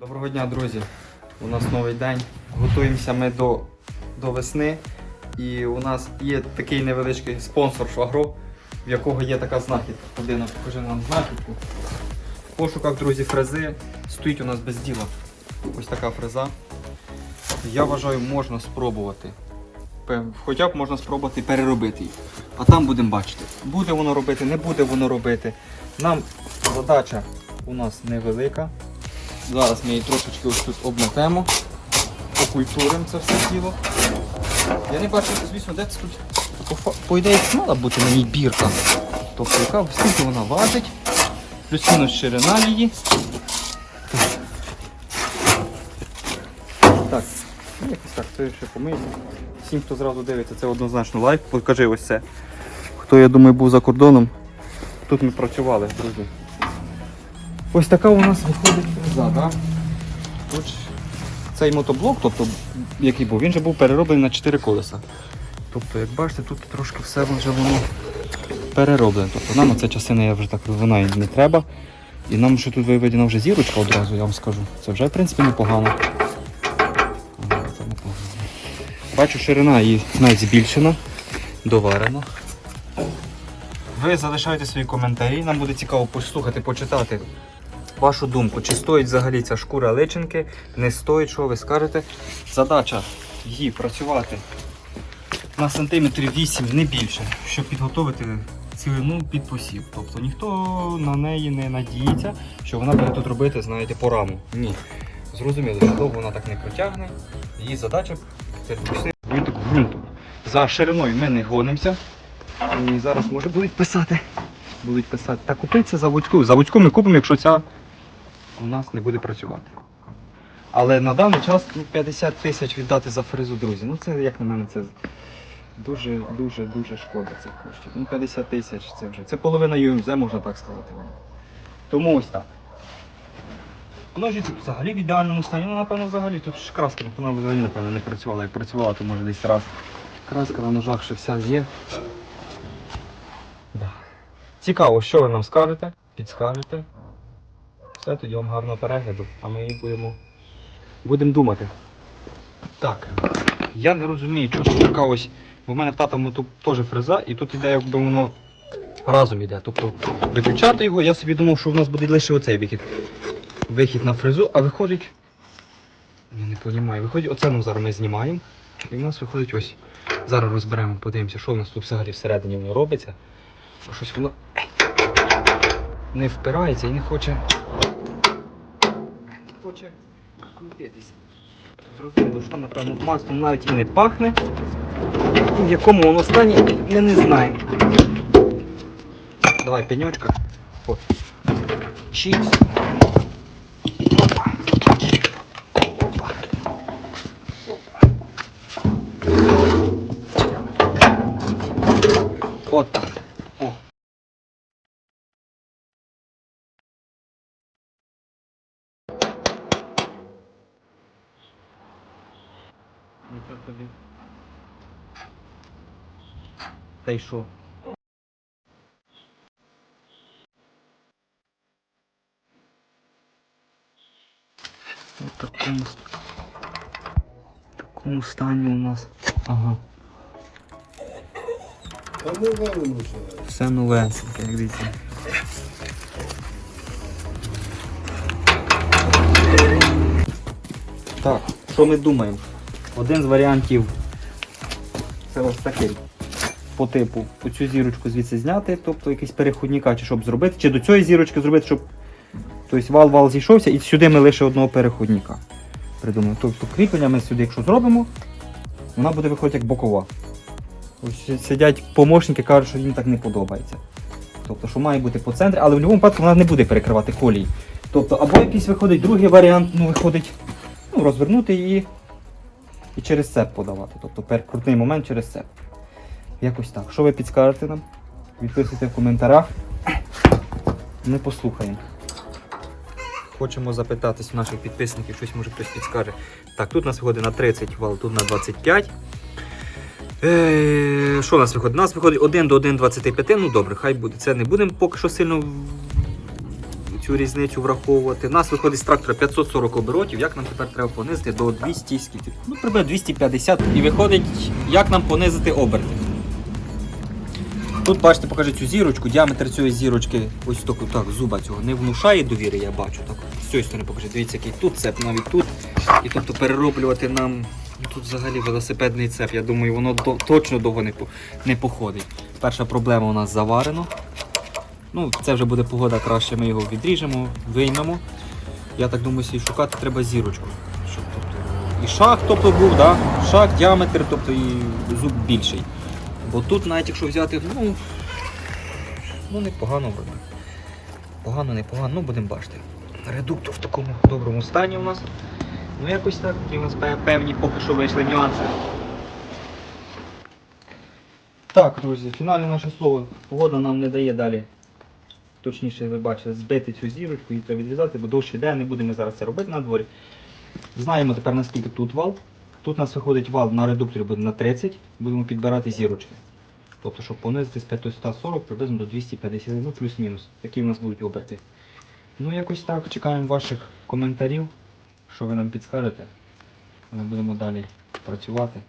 Доброго дня, друзі! У нас новий день. Готуємося ми до, до весни. І у нас є такий невеличкий спонсор Швагро, в якого є така знахідка. Подина, покажи нам знахідку. В пошуках, друзі, фрези стоїть у нас без діла. Ось така фреза. Я вважаю, можна спробувати. Хоча б можна спробувати переробити її. А там будемо бачити, буде воно робити, не буде воно робити. Нам задача у нас невелика. Зараз ми її трошечки ось тут обмотемо, окультуримо це все діло. Я не бачу, звісно, де це тут. По, по ідеї мала бути на ній бірка. Тобто яка скільки вона важить, плюс-мінус ширина її. Так, ну, якось так, це ще помиємо. Всім, хто зразу дивиться, це однозначно лайк. Покажи ось це. Хто, я думаю, був за кордоном, тут ми працювали, друзі. Ось така у нас виходить фреза, так? Тут цей мотоблок, тобто, який був, він же був перероблений на 4 колеса. Тобто, як бачите, тут трошки все вже воно перероблене. Тобто нам ця частина я вже так вона і не треба. І нам ще тут виведена вже зірочка одразу, я вам скажу. Це вже в принципі непогано. Непогано. Бачу, ширина її навіть збільшена, доварена. Ви залишайте свої коментарі, нам буде цікаво послухати, почитати вашу думку. Чи стоїть взагалі ця шкура личинки, не стоїть, що ви скажете. Задача її працювати на сантиметрів 8, не більше, щоб підготовити цілину під посів. Тобто ніхто на неї не надіється, що вона буде тут робити, знаєте, по раму. Ні. Зрозуміло, що довго вона так не протягне. Її задача перепустити ґрунту. За шириною ми не гонимося. І зараз може будуть писати. Будуть писати. Та купити це заводську. Заводську ми купимо, якщо ця у нас не буде працювати. Але на даний час ну, 50 тисяч віддати за фрезу, друзі. Ну це як на мене це дуже дуже дуже шкода цих коштів. Ну 50 тисяч це вже. Це половина ЮМЗ, можна так сказати. Тому ось так. Воно взагалі в ідеальному стані. Ну, напевно, взагалі тут ж краска, вона взагалі, напевно, не працювала. Як працювала, то може десь раз. Краска на ножах ще вся є. Да. Цікаво, що ви нам скажете, підскажете. Все, тоді вам гарного перегляду, а ми її будемо, будемо думати. Так, я не розумію, чого тут така ось. Бо в мене в тата теж фреза, і тут іде, якби воно разом іде. Тобто виключати його, я собі думав, що в нас буде лише оцей вихід. Вихід на фрезу, а виходить. Я не розумію, виходить, оце ну, зараз ми знімаємо. І в нас виходить ось. Зараз розберемо, подивимося, що в нас тут взагалі всередині воно робиться. Щось воно не впирається і не хоче. Хоче крутитися. Зрозуміло, що напевно маслом навіть і не пахне. І в якому воно стані, я не знаю. Давай пеньочка. От. Та й що? В такому, в такому стані у нас. Ага. Все новесеньке, як дивіться. Так, що ми думаємо? Один з варіантів це ось такий. По типу, оцю зірочку звідси зняти, тобто якийсь переходника, чи щоб зробити, чи до цієї зірочки зробити, щоб тобто вал-вал зійшовся, і сюди ми лише одного переходника. Придумаємо. Тобто кріплення ми сюди, якщо зробимо, вона буде виходити як бокова. Ось сидять помощники, кажуть, що їм так не подобається. Тобто, що має бути по центрі, але в будь-якому випадку вона не буде перекривати колії. Тобто, або якийсь виходить другий варіант, ну виходить, ну, розвернути її і через цеп подавати. Тобто перекрутний момент через цеп. Якось так. Що ви підскажете нам? Відписуйте в коментарях. Ми послухаємо. Хочемо запитатись у наших підписників, щось може хтось підскаже. Так, тут у нас виходить на 30 вал, тут на 25. Е, що у нас виходить? У нас виходить 1 до 1,25. Ну добре, хай буде. Це не будемо поки що сильно цю різницю враховувати. У нас виходить з трактора 540 оборотів. Як нам тепер треба понизити до 200 скільки? Ну, приблизно 250. І виходить, як нам понизити оберти. Тут, бачите, покажу цю зірочку, діаметр цієї зірочки, ось таку, так, зуба цього не внушає довіри, я бачу. Так. З цієї сторони покажу, дивіться, який тут цеп, навіть тут. І тобто перероблювати нам. Ну, тут взагалі велосипедний цеп, я думаю, воно до, точно довго не, не походить. Перша проблема у нас заварено. Ну, це вже буде погода краще, ми його відріжемо, виймемо. Я так думаю, що шукати треба зірочку. Щоб, тобто, і шаг тобто, був, да? шаг, діаметр, тобто і зуб більший. Бо тут навіть якщо взяти, ну, ну непогано вроде. Погано, непогано, ну будемо бачити. Редуктор в такому доброму стані у нас. Ну якось так, і у нас певні поки що вийшли нюанси. Так, друзі, фінальне наше слово. Погода нам не дає далі. Точніше, ви бачите, збити цю зірочку, її треба відрізати, бо довше йде, не будемо зараз це робити на дворі. Знаємо тепер наскільки тут вал. Тут у нас виходить вал на редукторі буде на 30, будемо підбирати зірочки. Тобто, щоб понизити з 540 приблизно до 250, ну плюс-мінус. які в нас будуть оберти. Ну якось так, чекаємо ваших коментарів, що ви нам підскажете. Ми будемо далі працювати.